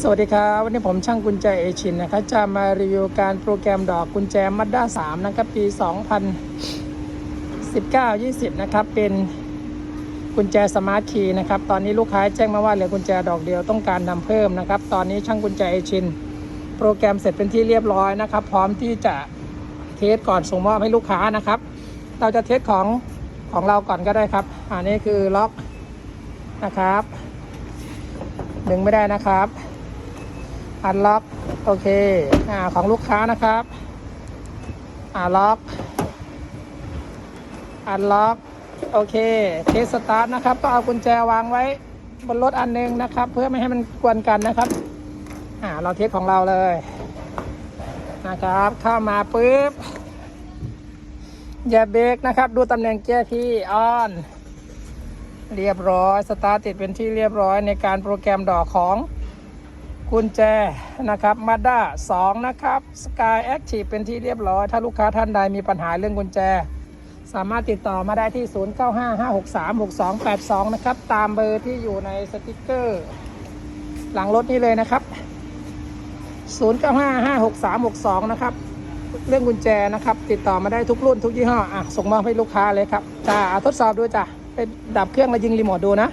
สวัสดีครับ วันนี้ผมช่างกุญแจเอชินนะครับจะมารีวิวการโปรแกรมดอกกุญแจมัดด้า3นะครับปี 2019-20 นะครับ เป็นกุญแจสมาร์ทคีย์นะครับ ตอนนี้ลูกค้าแจ้งมาว่าเหลือกุญแจดอกเดียวต้องการนำเพิ่มนะครับ ตอนนี้ช่างกุญแจเอชิน โปรแกรมเสร็จเป็นที่เรียบร้อยนะครับ พร้อมที่จะเทสก่อนส่งมอบให้ลูกค้านะครับ เราจะเทสของของเราก่อนก็ได้ครับ อันนี้คือล็อกนะครับดึงไม่ได้นะครับ อันล็อก โอเค อ่า ของลูกค้านะครับ อ่าล็อก อันล็อก โอเคเทสสตาร์ทนะครับ ก็เอากุญแจวางไว้บนรถอันหนึงนะครับ เพื่อไม่ให้มันกวนกันนะครับ อ่า เราเทสของเราเลย นะครับ เข้ามาปุ๊บอย่าเบรกนะครับ ดูตำแหน่งเกียร์ที่ออนเรียบร้อย สตาร์ทติดเป็นที่เรียบร้อยในการโปรแกรมดอกของ กุญแจนะครับมาด้า2นะครับ Sky Active เป็นที่เรียบร้อย ถ้าลูกค้าท่านใดมีปัญหาเรื่องกุญแจ สามารถติดต่อมาได้ที่ 0955636282 นะครับ ตามเบอร์ที่อยู่ในสติกเกอร์ หลังรถนี้เลยนะครับ 09556362 นะครับ เรื่องกุญแจนะครับ ติดต่อมาได้ทุกรุ่นทุกยี่ห้ออะส่งมอบให้ลูกค้าเลยครับจ้าทดสอบดูจ้ะไปดับเครื่องแล้วยิงรีโมทดูนะ